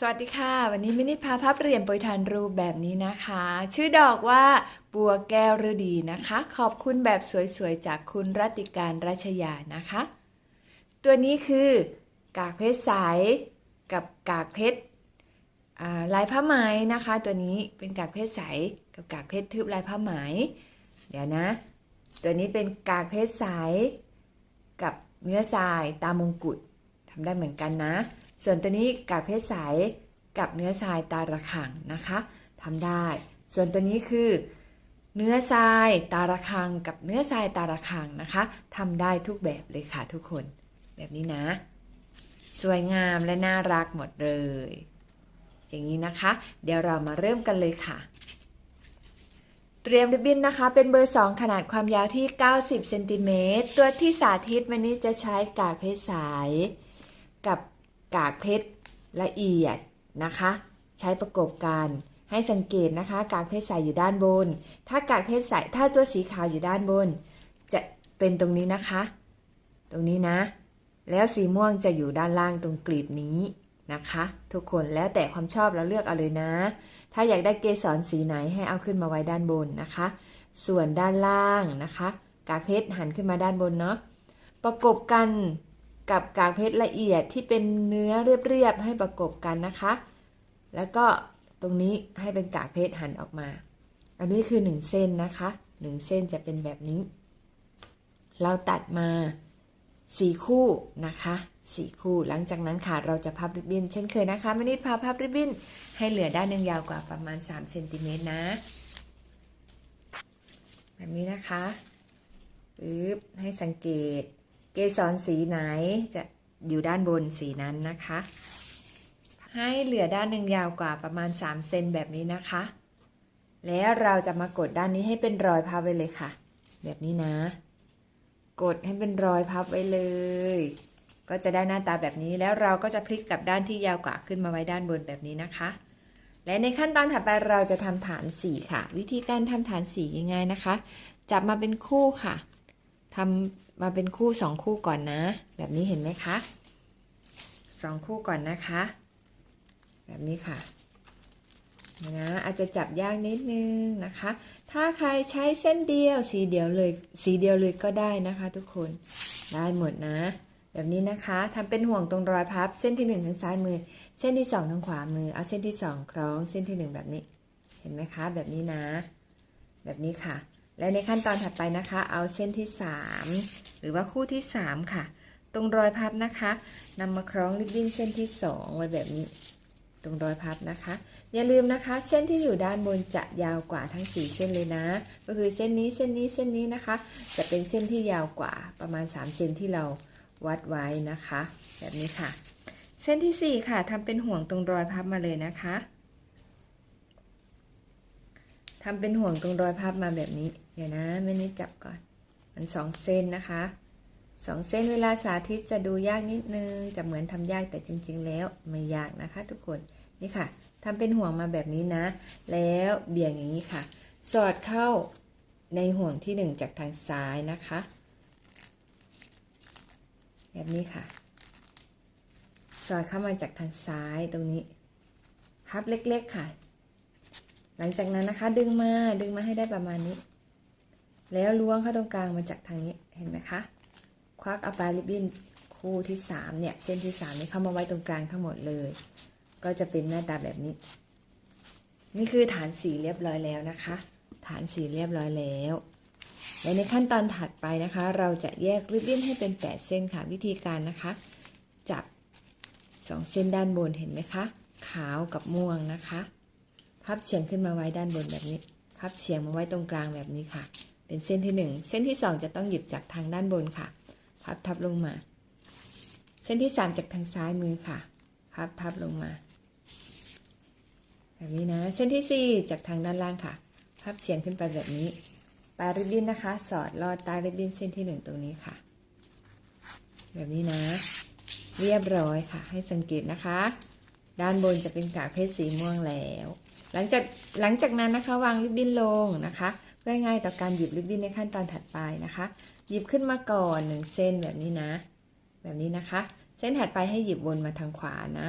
สวัสดีค่ะ วันนี้มินิพาพับเรียนปรยทานรูปแบบนี้นะคะ ชื่อดอกว่าบัวแก้วฤดีนะคะ ขอบคุณแบบสวยๆ จากคุณรัติการรัชยานะคะ ตัวนี้คือกากเพชรใสกับกากเพชรลายผ้าไหมนะคะ ตัวนี้เป็นกากเพชรใสกับกากเพชรทึบลายผ้าไหมเดี๋ยวนะ ตัวนี้เป็นกากเพชรใสกับเนื้อทรายตามงกุฎทำได้เหมือนกันนะ ส่วนตัวนี้กากเพชรใสกับเนื้อทรายตาระขังนะคะทำได้ ส่วนตัวนี้คือ เนื้อทรายตาระคังกับเนื้อทรายตาระคังนะคะทำได้ทุกแบบเลยค่ะทุกคน แบบนี้นะ สวยงามและน่ารักหมดเลย อย่างนี้นะคะ เดี๋ยวเรามาเริ่มกันเลยค่ะเตรียมริบบิ้นนะคะ เป็นเบอร์ 2 ขนาดความยาวที่ 90เซนติเมตรตัวที่สาธิตวันนี้จะใช้กากเพชรใสกับ กากเพชรละเอียดนะคะ ใช้ประกบกันให้สังเกตนะคะ กากเพชรใสอยู่ด้านบน ถ้ากากเพชรใสถ้าตัวสีขาวอยู่ด้านบน จะเป็นตรงนี้นะคะ ตรงนี้นะ แล้วสีม่วงจะอยู่ด้านล่างตรงกลีบนี้นะคะ ทุกคนแล้วแต่ความชอบเราเลือกเอาเลยนะ ถ้าอยากได้เกสรสีไหนให้เอาขึ้นมาไว้ด้านบนนะคะ ส่วนด้านล่างนะคะ กากเพชรหันขึ้นมาด้านบนเนาะประกบกัน กับกากเพชรละเอียดที่เป็นเนื้อเรียบๆให้ประกบกันนะคะ แล้วก็ตรงนี้ให้เป็นกากเพชรหันออกมา อันนี้คือ 1 เส้นนะคะ1เส้นจะเป็นแบบนี้ เราตัดมา 4 คู่นะคะ4คู่ หลังจากนั้นค่ะเราจะพับริบบิ้นเช่นเคยนะคะไม่ได้พาพับริบบิ้นให้เหลือด้านหนึ่งยาวกว่าประมาณ3เซนติเมตรนะ แบบนี้นะคะปึ๊บให้สังเกต กสรสีไหนจะอยู่ด้านบนสีนั้นนะคะ ให้เหลือด้านหนึ่งยาวกว่าประมาณ 3 เซนแบบนี้นะคะ แล้วเราจะมากดด้านนี้ให้เป็นรอยพับไว้เลยค่ะ แบบนี้นะ กดให้เป็นรอยพับไว้เลย ก็จะได้หน้าตาแบบนี้แล้วเราก็จะพลิกกลับด้านที่ยาวกว่าขึ้นมาไว้ด้านบนแบบนี้นะคะ และในขั้นตอนถัดไปเราจะทำฐานสีค่ะ วิธีการทำฐานสีง่ายๆนะคะ จับมาเป็นคู่ค่ะทำ มาเป็นคู่สองคู่ก่อนนะ แบบนี้เห็นไหมคะสองคู่ก่อนนะคะ แบบนี้ค่ะนะอาจจะจับยากนิดนึงนะคะ ถ้าใครใช้เส้นเดียวสีเดียวเลยสีเดียวเลยก็ได้นะคะ ทุกคนได้หมดนะ แบบนี้นะคะทำเป็นห่วงตรงรอยพับ เส้นที่1ทางซ้ายมือ เส้นที่2ทางขวามือเอาเส้นที่2คล้องเส้นที่ 1 แบบนี้ เห็นไหมคะ แบบนี้นะ แบบนี้ค่ะ และในขั้นตอนถัดไปนะคะ เอาเส้นที่ 3 หรือว่าคู่ที่ 3 ค่ะ ตรงรอยพับนะคะนำมาคล้องริบบิ้นเส้นที่ 2 ไว้แบบนี้ ตรงรอยพับนะคะ อย่าลืมนะคะ เส้นที่อยู่ด้านบนจะยาวกว่าทั้ง 4 เส้นเลยนะ ก็คือเส้นนี้เส้นนี้เส้นนี้นะคะ จะเป็นเส้นที่ยาวกว่าประมาณ3เซนที่เราวัดไว้นะคะ แบบนี้ค่ะ เส้นที่ 4 ค่ะทำเป็นห่วงตรงรอยพับมาเลยนะคะทำเป็นห่วงตรงรอยพับมาแบบนี้ ดี๋ยวนะไม่นิดจับก่อน มันสองเส้นนะคะสองเส้นเวลาสาธิตจะดูยากนิดนึง จะเหมือนทำยากแต่จริง ๆ แล้วไม่ยากนะคะ ทุกคนนี่ค่ะทำเป็นห่วงมาแบบนี้นะ แล้วเบี่ยงอย่างนี้ค่ะ สอดเข้าในห่วงที่หนึ่งจากทางซ้ายนะคะ แบบนี้ค่ะ สอดเข้ามาจากทางซ้ายตรงนี้พับเล็ก ๆ ค่ะ หลังจากนั้นนะคะ ดึงมาดึงมาให้ได้ประมาณนี้ แล้วล้วงเข้าตรงกลางมาจากทางนี้เห็นไหมคะ ควักเอาปลายริบบิ้นคู่ที่สามเนี่ยเส้นที่สามนี้เข้ามาไว้ตรงกลางทั้งหมดเลย ก็จะเป็นหน้าตาแบบนี้ นี่คือฐานสีเรียบร้อยแล้วนะคะ ฐานสีเรียบร้อยแล้วและในขั้นตอนถัดไปนะคะ เราจะแยกริบบิ้นให้เป็น 8 เส้นค่ะวิธีการนะคะ จับ 2 เส้นด้านบนเห็นไหมคะขาวกับม่วงนะคะ พับเฉียงขึ้นมาไว้ด้านบนแบบนี้ พับเฉียงมาไว้ตรงกลางแบบนี้ค่ะ เป็นเส้นที่ 1 เส้นที่ 2 จะต้องหยิบจากทางด้านบนค่ะ พับทับลงมา เส้นที่ 3 จากทางซ้ายมือค่ะ พับทับลงมา แบบนี้นะ เส้นที่ 4 จากทางด้านล่างค่ะ พับเฉียงขึ้นไปแบบนี้ ปลายริบบิ้นนะคะ สอดลอดใต้ริบบิ้นเส้นที่หนึ่งตรงนี้ค่ะ แบบนี้นะ เรียบร้อยค่ะ ให้สังเกตนะคะ ด้านบนจะเป็นกากเพชรสีม่วงแล้ว หลังจากหลังจากนั้นนะคะ วางริบบิ้นลงนะคะ พื่อง่ายต่อการหยิบริบบิ้นในขั้นตอนถัดไปนะคะ หยิบขึ้นมาก่อนหนึ่งเส้นแบบนี้นะ แบบนี้นะคะ เส้นถัดไปให้หยิบวนมาทางขวานะ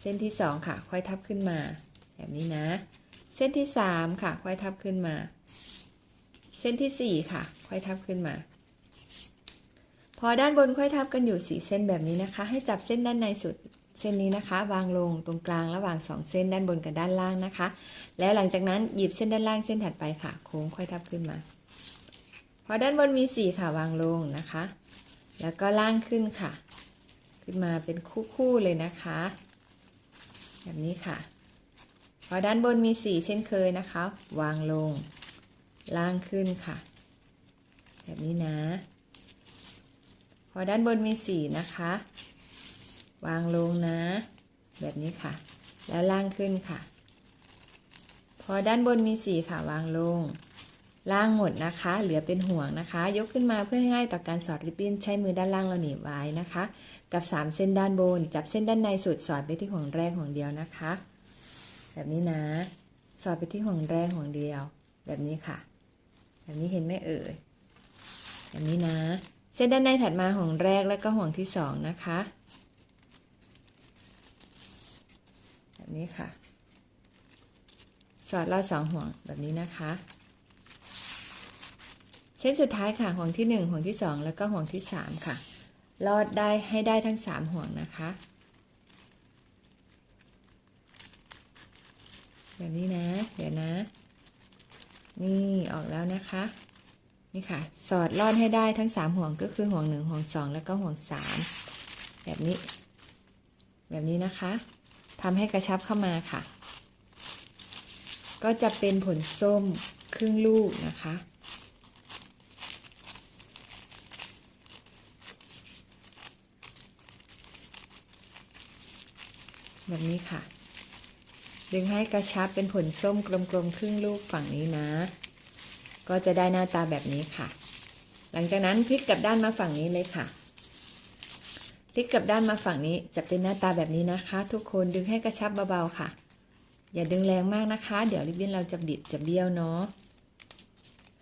เส้นที่สองค่ะ ค่อยทับขึ้นมา แบบนี้นะ เส้นที่สามค่ะ ค่อยทับขึ้นมา เส้นที่สี่ค่ะ ค่อยทับขึ้นมา พอด้านบนค่อยทับกันอยู่สี่เส้นแบบนี้นะคะ ให้จับเส้นด้านในสุดเส้นนี้นะคะ วางลงตรงกลางระหว่างสองเส้นด้านบนกับด้านล่างนะคะ แล้วหลังจากนั้นหยิบเส้นด้านล่างเส้นถัดไปค่ะ โค้งค่อยทับขึ้นมา พอด้านบนมีสี่ค่ะวางลงนะคะ แล้วก็ล่างขึ้นค่ะ ขึ้นมาเป็นคู่ๆเลยนะคะ แบบนี้ค่ะ พอด้านบนมีสี่เช่นเคยนะคะ วางลง ล่างขึ้นค่ะ แบบนี้นะ พอด้านบนมีสี่นะคะ วางลงนะ แบบนี้ค่ะ แล้วล่างขึ้นค่ะ อด้านบนมีสี่ค่ะวางลง ล่างหมดนะคะ เหลือเป็นห่วงนะคะ ยกขึ้นมาเพื่อให้ง่ายต่อการสอดริบบิ้นใช้มือด้านล่างเราหนีบไว้นะคะ กับ 3 เส้นด้านบน จับเส้นด้านในสุดสอดไปที่ห่วงแรกห่วงเดียวนะคะ แบบนี้นะ สอดไปที่ห่วงแรกห่วงเดียว แบบนี้ค่ะ แบบนี้เห็นไหมเอ่ยแบบนี้นะ เส้นด้านในถัดมาห่วงแรกแล้วก็ห่วงที่สองนะคะ แบบนี้ค่ะ สอดลอดสองห่วงแบบนี้นะคะ เส้นสุดท้ายค่ะห่วงที่หนึ่งห่วงที่สองแล้วก็ห่วงที่สามค่ะ ลอดได้ให้ได้ทั้งสามห่วงนะคะ แบบนี้นะ เดี๋ยวนะ นี่ออกแล้วนะคะ นี่ค่ะ สอดลอดให้ได้ทั้งสามห่วงก็คือห่วงหนึ่งห่วงสองแล้วก็ห่วงสามแบบนี้ แบบนี้นะคะทำให้กระชับเข้ามาค่ะ ก็จะเป็นผลส้มครึ่งลูกนะคะ แบบนี้ค่ะ ดึงให้กระชับเป็นผลส้มกลมๆครึ่งลูกฝั่งนี้นะ ก็จะได้หน้าตาแบบนี้ค่ะ หลังจากนั้นพลิกกลับด้านมาฝั่งนี้เลยค่ะพลิกกลับด้านมาฝั่งนี้จะเป็นหน้าตาแบบนี้นะคะ ทุกคนดึงให้กระชับเบาๆค่ะ อย่าดึงแรงมากนะคะ เดี๋ยวริบบิ้นเราจะบิดจะเบี้ยวเนาะ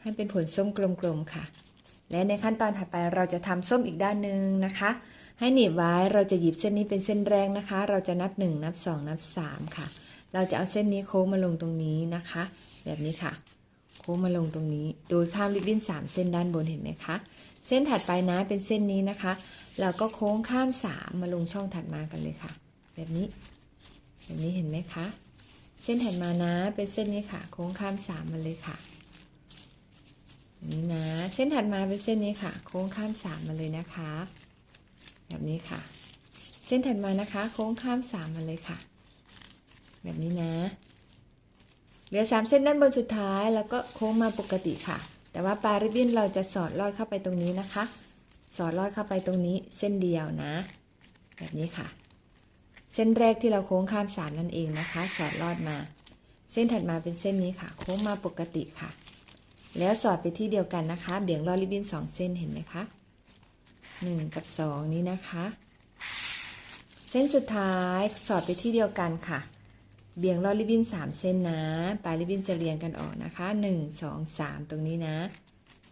ให้เป็นผลส้มกลมๆค่ะ และในขั้นตอนถัดไปเราจะทำส้มอีกด้านหนึ่งนะคะ ให้หนีบไว้เราจะหยิบเส้นนี้เป็นเส้นแรกนะคะ เราจะนับ 1 นับ 2 นับ 3 ค่ะ เราจะเอาเส้นนี้โค้งมาลงตรงนี้นะคะ แบบนี้ค่ะ โค้งมาลงตรงนี้ โดยข้ามริบบิ้น 3 เส้นด้านบนเห็นไหมคะเส้นถัดไปนะเป็นเส้นนี้นะคะ เราก็โค้งข้าม 3 มาลงช่องถัดมากันเลยค่ะ แบบนี้แบบนี้เห็นไหมคะ เส้นถัดมานะ เป็นเส้นนี้ค่ะ โค้งข้าม3มมาเลยค่ะนี้นะ เส้นถัดมาเป็นเส้นนี้ค่ะ โค้งข้าม3มาเลยนะคะ แบบนี้ค่ะ เส้นถัดมานะคะ โค้งข้ามสามมาเลยค่ะ แบบนี้นะ เหลือสามเส้นด้านบนสุดท้ายแล้วก็โค้งมาปกติค่ะ แต่ว่าปลายริบบิ้นเราจะสอดลอดเข้าไปตรงนี้นะคะ สอดลอดเข้าไปตรงนี้เส้นเดียวนะ แบบนี้ค่ะ เส้นแรกที่เราโค้งข้ามสามนั่นเองนะคะ สอดลอดมา เส้นถัดมาเป็นเส้นนี้ค่ะ โค้งมาปกติค่ะ แล้วสอดไปที่เดียวกันนะคะ เบี่ยงลอดริบบิ้นสองเส้นเห็นไหมคะหนึ่งกับสองนี้นะคะ เส้นสุดท้ายสอดไปที่เดียวกันค่ะ เบี่ยงลอดริบบิ้นสามเส้นนะ ปลายริบบิ้นจะเรียงกันออกนะคะหนึ่งสองสามตรงนี้นะ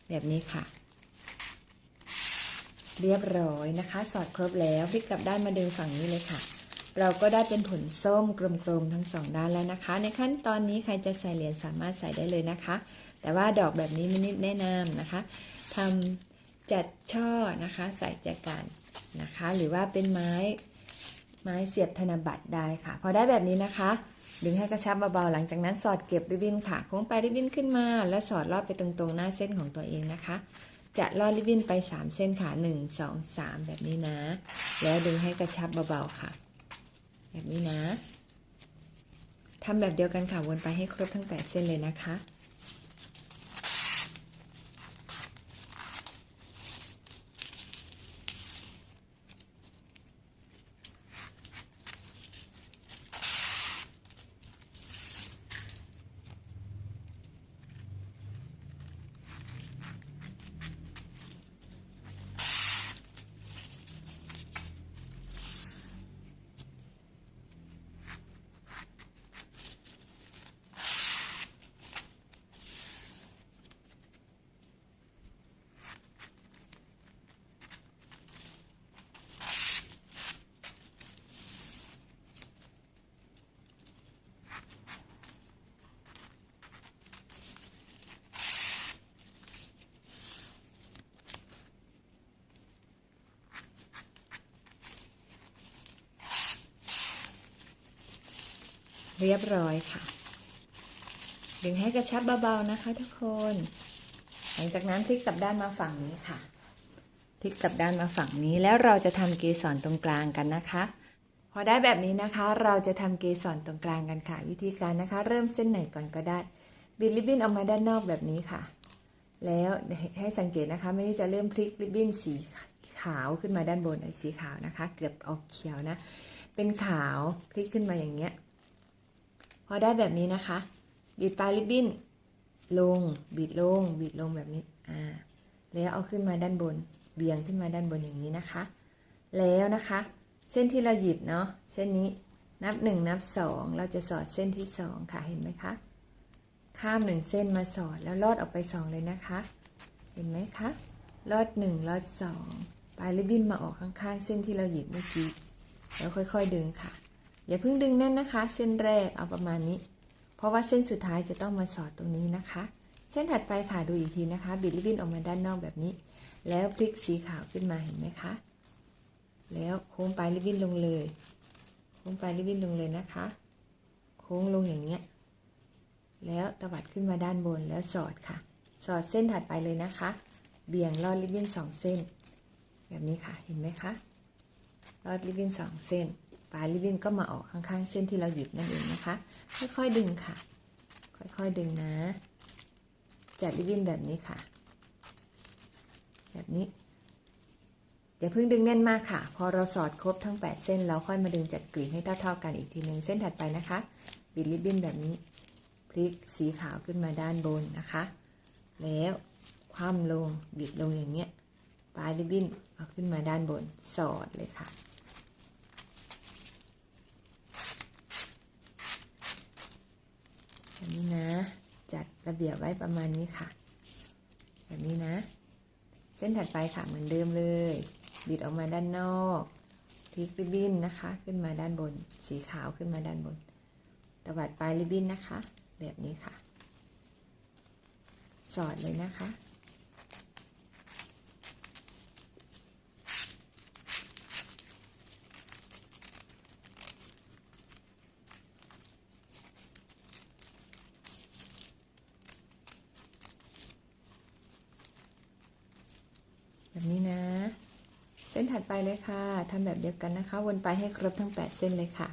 แบบนี้ค่ะเรียบร้อยนะคะ สอดครบแล้วพลิกกลับด้านมาดึงฝั่งนี้เลยค่ะ เราก็ได้เป็นผลส้มกลมๆทั้งสองด้านแล้วนะคะ ในขั้นตอนนี้ใครจะใส่เหรียญสามารถใส่ได้เลยนะคะ แต่ว่าดอกแบบนี้ไม่นิดแนะนำนะคะทำจัดช่อนะคะ ใส่แจกันนะคะ หรือว่าเป็นไม้ไม้เสียบธนบัตรได้ค่ะ พอได้แบบนี้นะคะ ดึงให้กระชับเบาๆหลังจากนั้นสอดเก็บริบบิ้นค่ะโค้งไปริบบิ้นขึ้นมา แล้วสอดลอดไปตรงๆ หน้าเส้นของตัวเองนะคะจะลอดริบบิ้นไป 3 เส้นค่ะ 1 2 3 แบบนี้นะ แล้วดึงให้กระชับเบาๆค่ะ แบบนี้นะทำแบบเดียวกันค่ะวนไปให้ครบทั้ง 8 เส้นเลยนะคะ เรียบร้อยค่ะ ดึงให้กระชับเบาๆนะคะทุกคน หลังจากนั้นพลิกกลับด้านมาฝั่งนี้ค่ะพลิกกลับด้านมาฝั่งนี้แล้วเราจะทำเกสรตรงกลางกันนะคะ พอได้แบบนี้นะคะ เราจะทำเกสรตรงกลางกันค่ะ วิธีการนะคะ เริ่มเส้นไหนก่อนก็ได้ บิดริบบิ้นออกมาด้านนอกแบบนี้ค่ะ แล้วให้สังเกตนะคะไม่ได้จะเริ่มพลิกริบบิ้นสีขาวขึ้นมาด้านบนสีขาวนะคะ เกือบออกเขียวนะ เป็นขาวพลิกขึ้นมาอย่างเงี้ย พอได้แบบนี้นะคะ บิดปลายริบบิ้น ลง บิดลง บิดลงแบบนี้ อ่า แล้วเอาขึ้นมาด้านบน เบี่ยงขึ้นมาด้านบนอย่างนี้นะคะ แล้วนะคะ เส้นที่เราหยิบเนาะ เส้นนี้ นับหนึ่งนับสองเราจะสอดเส้นที่สองค่ะ เห็นไหมคะ ข้ามหนึ่งเส้นมาสอดแล้วลอดออกไปสองเลยนะคะ เห็นไหมคะ ลอดหนึ่งลอดสองปลายริบบิ้นมาออกข้างๆ เส้นที่เราหยิบเมื่อกี้ แล้วค่อยๆ ดึงค่ะ อย่าเพิ่งดึงแน่นนะคะ เส้นแรกเอาประมาณนี้ เพราะว่าเส้นสุดท้ายจะต้องมาสอดตรงนี้นะคะ เส้นถัดไปค่ะดูอีกทีนะคะ บิดริบบิ้นออกมาด้านนอกแบบนี้ แล้วพลิกสีขาวขึ้นมาเห็นไหมคะแล้วโค้งปลายริบบิ้นลงเลย โค้งปลายริบบิ้นลงเลยนะคะ โค้งลงอย่างเงี้ย แล้วตวัดขึ้นมาด้านบนแล้วสอดค่ะ สอดเส้นถัดไปเลยนะคะ เบี่ยงลอดริบบิ้นสองเส้น แบบนี้ค่ะ เห็นไหมคะ ลอดริบบิ้นสองเส้น ปลายริบบิ้นก็มาออกข้างๆ เส้นที่เราหยิบนั่นเองนะคะ ค่อยๆดึงค่ะ ค่อยๆดึงนะ จัดริบบิ้นแบบนี้ค่ะ แบบนี้อย่าเพิ่งดึงแน่นมากค่ะ พอเราสอดครบทั้ง 8 เส้นเราค่อยมาดึงจัดกลีบให้เท่าๆกันอีกทีหนึ่งเส้นถัดไปนะคะ บิดริบบิ้นแบบนี้ พลิกสีขาวขึ้นมาด้านบนนะคะ แล้วคว่ำลงบิดลงอย่างเงี้ยปลายริบบิ้นเอาขึ้นมาด้านบนสอดเลยค่ะ แบบนี้นะ จัดระเบียบไว้ประมาณนี้ค่ะ แบบนี้นะ เส้นถัดไปค่ะเหมือนเดิมเลย บิดออกมาด้านนอกพลิกริบบิ้นนะคะ ขึ้นมาด้านบน สีขาวขึ้นมาด้านบนตวัดปลายริบบิ้นนะคะ แบบนี้ค่ะ สอดเลยนะคะ แบบนี้นะ เส้นถัดไป เลยค่ะทำแบบเดียวกันนะคะ วนไปให้ครบทั้ง 8 เส้นเลยค่ะ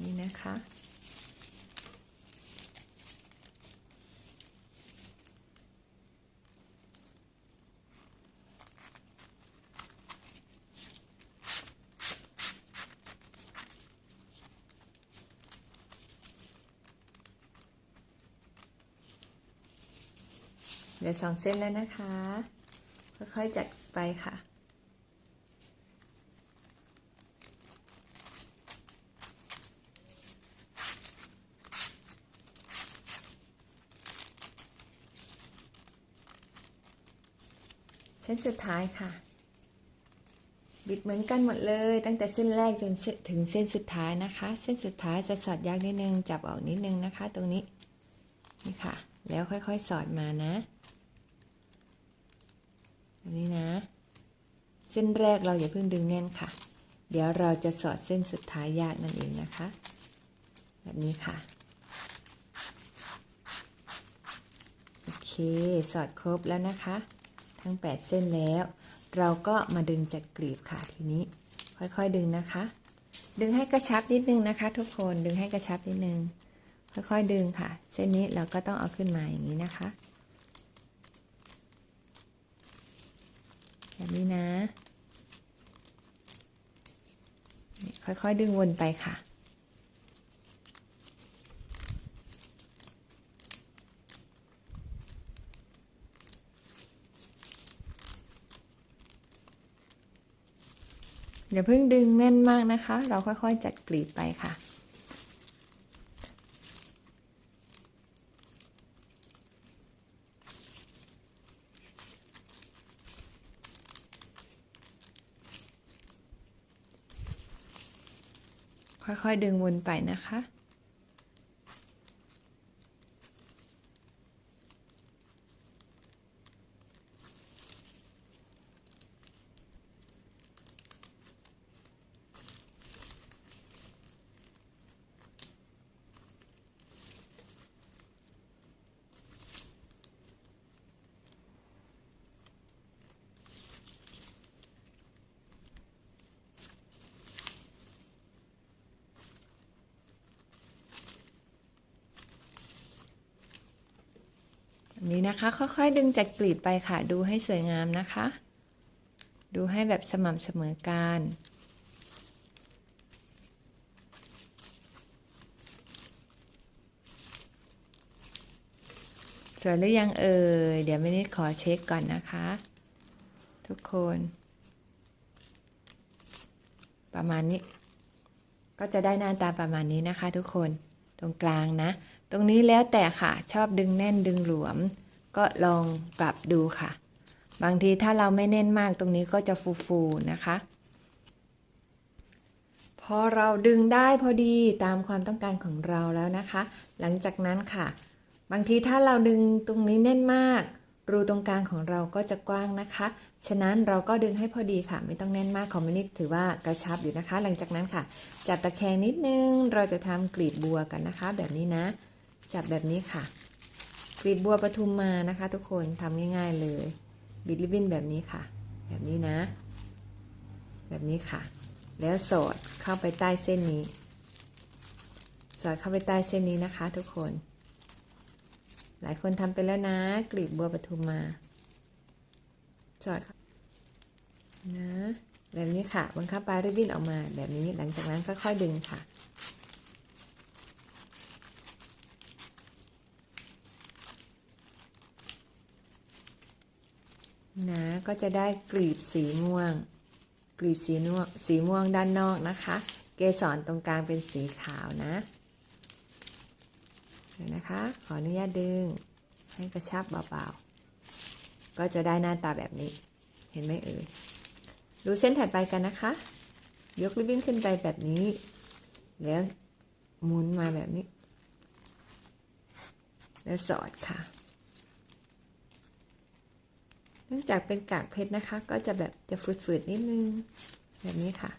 นี่นะคะ เหลือสองเส้นแล้วนะคะ ค่อยๆจัดไปค่ะ เส้นสุดท้ายค่ะ บิดเหมือนกันหมดเลย ตั้งแต่เส้นแรกจนเส้นถึงเส้นสุดท้ายนะคะ เส้นสุดท้ายจะสอดยากนิดนึง จับออกนิดนึงนะคะ ตรงนี้ นี่ค่ะ แล้วค่อยๆ สอดมานะแบบนี้นะ เส้นแรกเราอย่าเพิ่งดึงแน่นค่ะ เดี๋ยวเราจะสอดเส้นสุดท้ายยากนั่นเองนะคะ แบบนี้ค่ะ โอเค สอดครบแล้วนะคะ ทั้ง 8 เส้นแล้ว เราก็มาดึงจัดกลีบค่ะทีนี้ ค่อยๆดึงนะคะ ดึงให้กระชับนิดนึงนะคะ ทุกคน ดึงให้กระชับนิดนึง ค่อยๆดึงค่ะ เส้นนี้เราก็ต้องเอาขึ้นมาอย่างนี้นะคะ แบบนี้นะ ค่อยๆดึงวนไปค่ะ อย่าเพิ่งดึงแน่นมากนะคะ เราค่อยๆจัดกลีบไปค่ะ ค่อยๆดึงวนไปนะคะ นะคะ ค่อยๆ ดึงจากกลีบไปค่ะ ดูให้สวยงามนะคะ ดูให้แบบสม่ำเสมอกันสวยหรือยังเอ่ย เดี๋ยวไม่นิดขอเช็คก่อนนะคะ ทุกคน ประมาณนี้ ก็จะได้หน้าตาประมาณนี้นะคะ ทุกคนตรงกลางนะ ตรงนี้แล้วแต่ค่ะชอบดึงแน่นดึงหลวม ก็ลองปรับดูค่ะ บางทีถ้าเราไม่แน่นมากตรงนี้ก็จะฟูๆนะคะ พอเราดึงได้พอดีตามความต้องการของเราแล้วนะคะ หลังจากนั้นค่ะ บางทีถ้าเราดึงตรงนี้แน่นมาก รูตรงกลางของเราก็จะกว้างนะคะ ฉะนั้นเราก็ดึงให้พอดีค่ะ ไม่ต้องแน่นมากของมินิดถือว่ากระชับอยู่นะคะ หลังจากนั้นค่ะ จับตะแคงนิดนึงเราจะทำกลีบบัวกันนะคะ แบบนี้นะ จับแบบนี้ค่ะ กรีดบัวปทุมมานะคะ ทุกคนทำง่ายๆเลย บิดริบบิ้นแบบนี้ค่ะ แบบนี้นะ แบบนี้ค่ะ แล้วสอดเข้าไปใต้เส้นนี้ สอดเข้าไปใต้เส้นนี้นะคะ ทุกคน หลายคนทำไปแล้วนะกลีบบัวปทุมมา สอดนะ แบบนี้ค่ะบังคับปลายริบบิ้นออกมาแบบนี้หลังจากนั้นค่อยๆดึงค่ะ นะก็จะได้กลีบสีม่วง กลีบสีม่วงสีม่วงด้านนอกนะคะ เกสรตรงกลางเป็นสีขาวนะเดี๋ยวนะคะ ขออนุญาตดึงให้กระชับเบาๆ ก็จะได้หน้าตาแบบนี้ เห็นไหมเอ่ย ดูเส้นถัดไปกันนะคะ ยกริบบิ้นขึ้นไปแบบนี้ แล้วหมุนมาแบบนี้ แล้วสอดค่ะ เนื่องจากเป็นกากเพชรนะคะ ก็จะแบบจะฝืดๆนิดนึง แบบนี้ค่ะ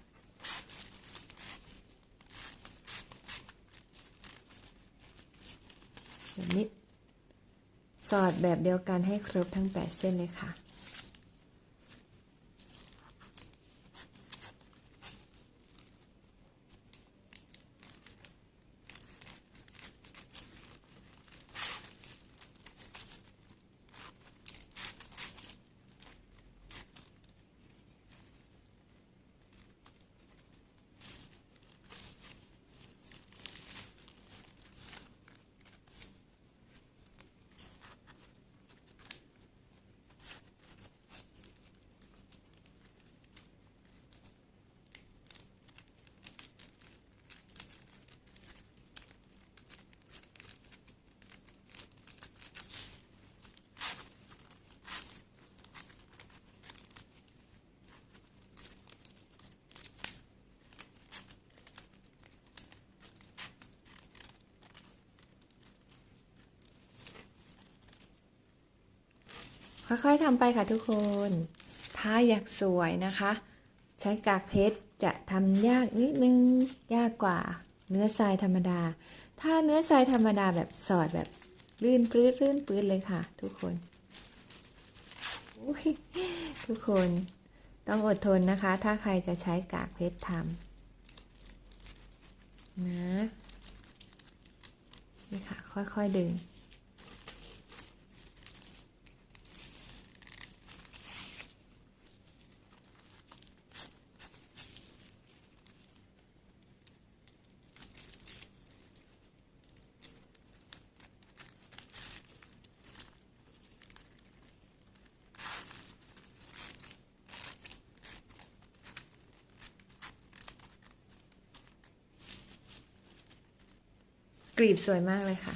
แบบนี้ สอดแบบเดียวกันให้ครบทั้ง 8 เส้นเลยค่ะ ค่อยๆทำไปค่ะทุกคน ถ้าอยากสวยนะคะ ใช้กากเพชรจะทำยากนิดนึง ยากกว่าเนื้อทรายธรรมดา ถ้าเนื้อทรายธรรมดาแบบสอดแบบลื่นปลื้ดลื่นปลื้ดเลยค่ะ ทุกคน ทุกคนต้องอดทนนะคะ ถ้าใครจะใช้กากเพชรทำนะ นี่ค่ะ ค่อยๆดึง กรีบสวยมากเลยค่ะ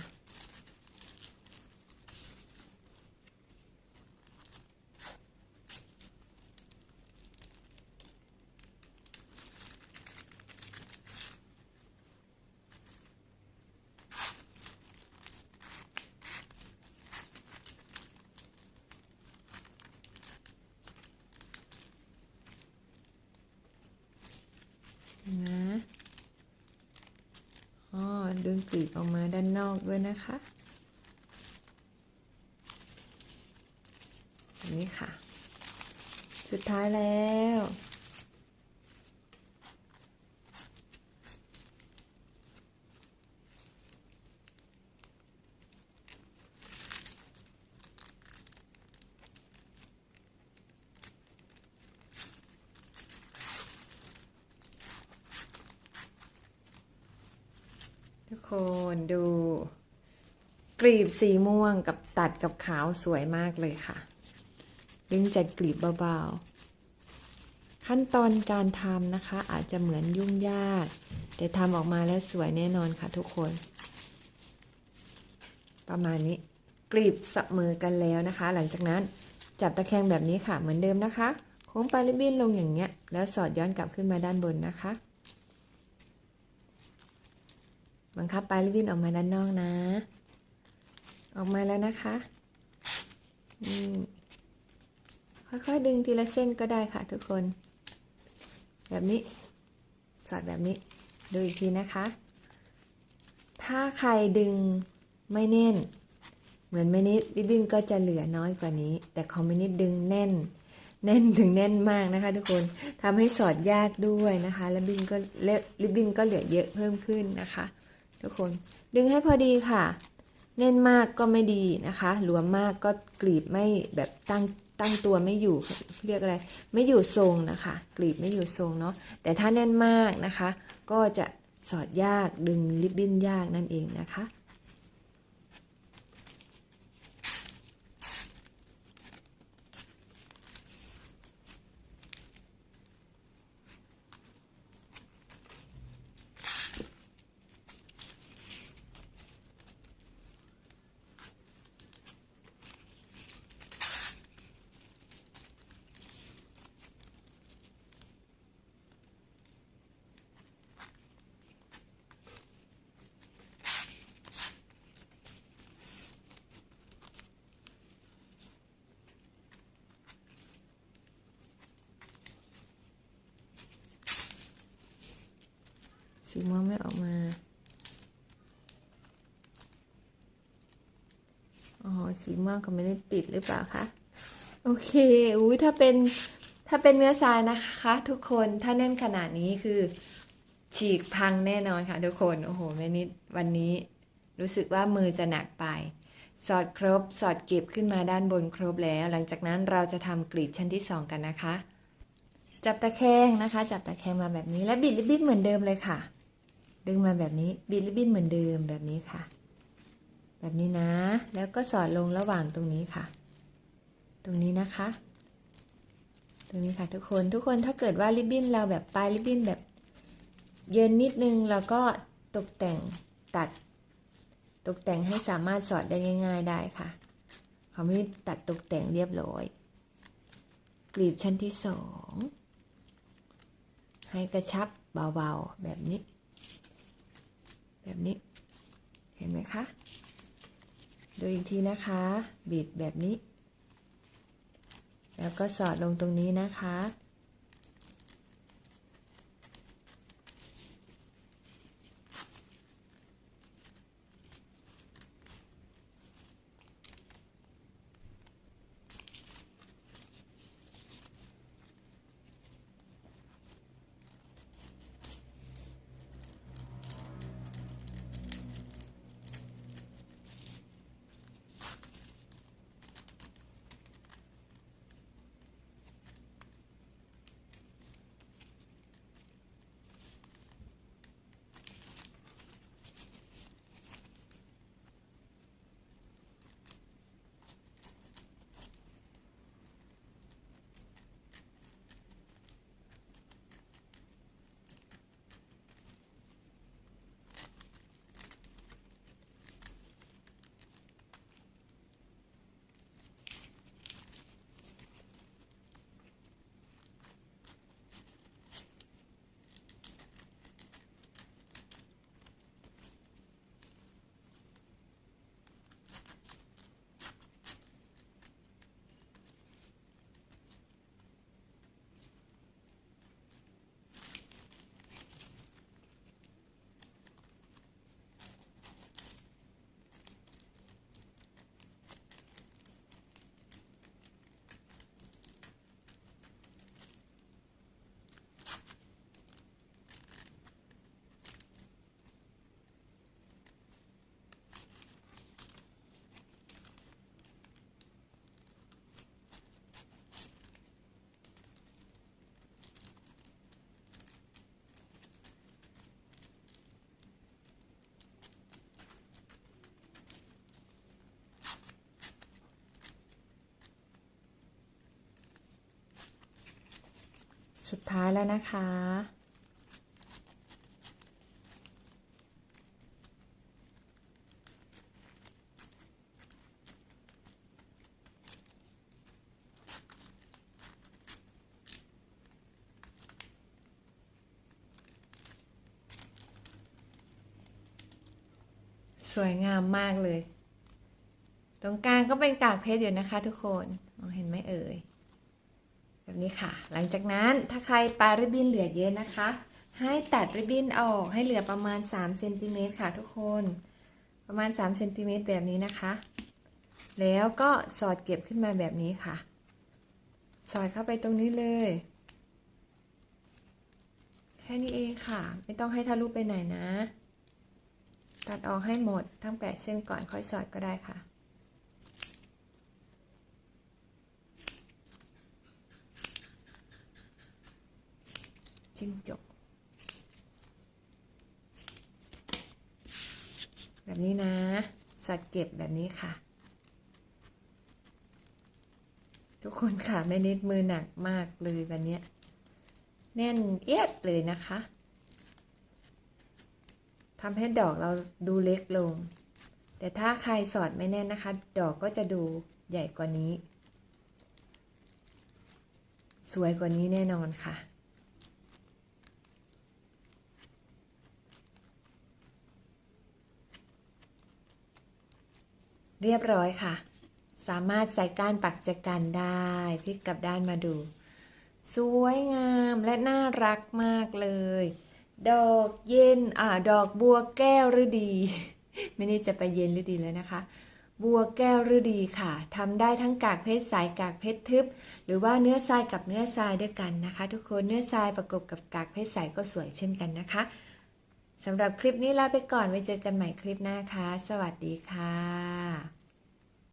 ดึ งกรีดออกมาด้านนอกด้วยนะคะแบบนี้ค่ะ สุดท้ายแล้ว ทุกคนดู กลีบสีม่วงกับตัดกับขาวสวยมากเลยค่ะ ดึงจากกลีบเบาๆ ขั้นตอนการทำนะคะ อาจจะเหมือนยุ่งยาก แต่ทำออกมาแล้วสวยแน่นอนค่ะทุกคน ประมาณนี้กลีบเสมอกันแล้วนะคะ หลังจากนั้นจับตะแคงแบบนี้ค่ะเหมือนเดิมนะคะโค้งปลายริบบิ้นลงอย่างเงี้ย แล้วสอดย้อนกลับขึ้นมาด้านบนนะคะ บังคับปลายริบบิ้นออกมาด้านนอกนะ ออกมาแล้วนะคะนี่ค่อยๆดึงทีละเส้นก็ได้ค่ะทุกคน แบบนี้ สอดแบบนี้ ดูอีกทีนะคะ ถ้าใครดึงไม่แน่น เหมือนไม่นิดริบบิ้นก็จะเหลือน้อยกว่านี้ แต่ของไม่นิดดึงแน่น แน่นถึงแน่นมากนะคะ ทุกคนทำให้สอดยากด้วยนะคะแล้วบิ้นก็และริบบิ้นก็เหลือเยอะเพิ่มขึ้นนะคะ ทุกคน ดึงให้พอดีค่ะ แน่นมากก็ไม่ดีนะคะ หลวมมากก็กรีบไม่แบบตั้งตั้งตัวไม่อยู่เรียกอะไร ไม่อยู่ทรงนะคะ กรีบไม่อยู่ทรงเนาะแต่ถ้าแน่นมากนะคะ ก็จะสอดยากดึงริบบิ้นยากนั่นเองนะคะ สีม่วงก็ไม่ได้ติดหรือเปล่าคะโอเคอุ้ยถ้าเป็นถ้าเป็นเนื้อทรายนะคะ ทุกคนถ้าแน่นขนาดนี้คือ ฉีกพังแน่นอนค่ะ ทุกคนโอ้โหแม่นิดวันนี้รู้สึกว่ามือจะหนักไป สอดครบ สอดเก็บขึ้นมาด้านบนครบแล้ว หลังจากนั้นเราจะทำกลีบชั้นที่สองกันนะคะ จับตะแคงนะคะ จับตะแคงมาแบบนี้และบิดริบบิ้นเหมือนเดิมเลยค่ะ ดึงมาแบบนี้บิดริบบิ้นเหมือนเดิมแบบนี้ค่ะ แบบนี้นะ แล้วก็สอดลงระหว่างตรงนี้ค่ะ ตรงนี้นะคะ ตรงนี้ค่ะทุกคน ทุกคนถ้าเกิดว่าริบบิ้นเราแบบปลายริบบิ้นแบบเยินนิดนึงเราก็ตกแต่งตัด ตกแต่งให้สามารถสอดได้ง่าย ๆได้ค่ะเขาไม่ตัดตกแต่งเรียบร้อย กลีบชั้นที่สองให้กระชับเบาๆแบบนี้ แบบนี้ เห็นไหมคะ ดูอีกทีนะคะ บิดแบบนี้ แล้วก็สอดลงตรงนี้นะคะ สุดท้ายแล้วนะคะ สวยงามมากเลย ตรงกลางก็เป็นกากเพชรอยู่นะคะทุกคนมองเห็นไหมเอ่ย แบบนี้ค่ะ หลังจากนั้นถ้าใครปลายริบบิ้นเหลือเยอะนะคะ ให้ตัดริบบิ้นออกให้เหลือประมาณ3เซนติเมตรค่ะทุกคน ประมาณ3เซนติเมตรแบบนี้นะคะ แล้วก็สอดเก็บขึ้นมาแบบนี้ค่ะ สอดเข้าไปตรงนี้เลย แค่นี้เองค่ะ ไม่ต้องให้ทะลุไปไหนนะ ตัดออกให้หมดทั้งแปดเส้นก่อนค่อยสอดก็ได้ค่ะ จิ้งจก แบบนี้นะ สัดเก็บแบบนี้ค่ะ ทุกคนค่ะแม่นิดมือหนักมากเลยวันนี้แน่นเอียดเลยนะคะทำให้ดอกเราดูเล็กลง แต่ถ้าใครสอดไม่แน่นนะคะ ดอกก็จะดูใหญ่กว่านี้ สวยกว่านี้แน่นอนค่ะ เรียบร้อยค่ะ สามารถใส่ก้านปักจักันได้พลิกกลับด้านมาดู สวยงามและน่ารักมากเลย ดอกเย็นอ่าดอกบัวแก้วฤดีไม่นี่จะไปเย็นฤดีแล้วนะคะ บัวแก้วฤดีค่ะทำได้ทั้งกากเพชรสายกากเพชรทึบ หรือว่าเนื้อทรายกับเนื้อทรายด้วยกันนะคะ ทุกคนเนื้อทรายประกบกับกากเพชรใสก็สวยเช่นกันนะคะ สำหรับคลิปนี้ลาไปก่อนไว้เจอกันใหม่คลิปหน้าค่ะ สวัสดีค่ะ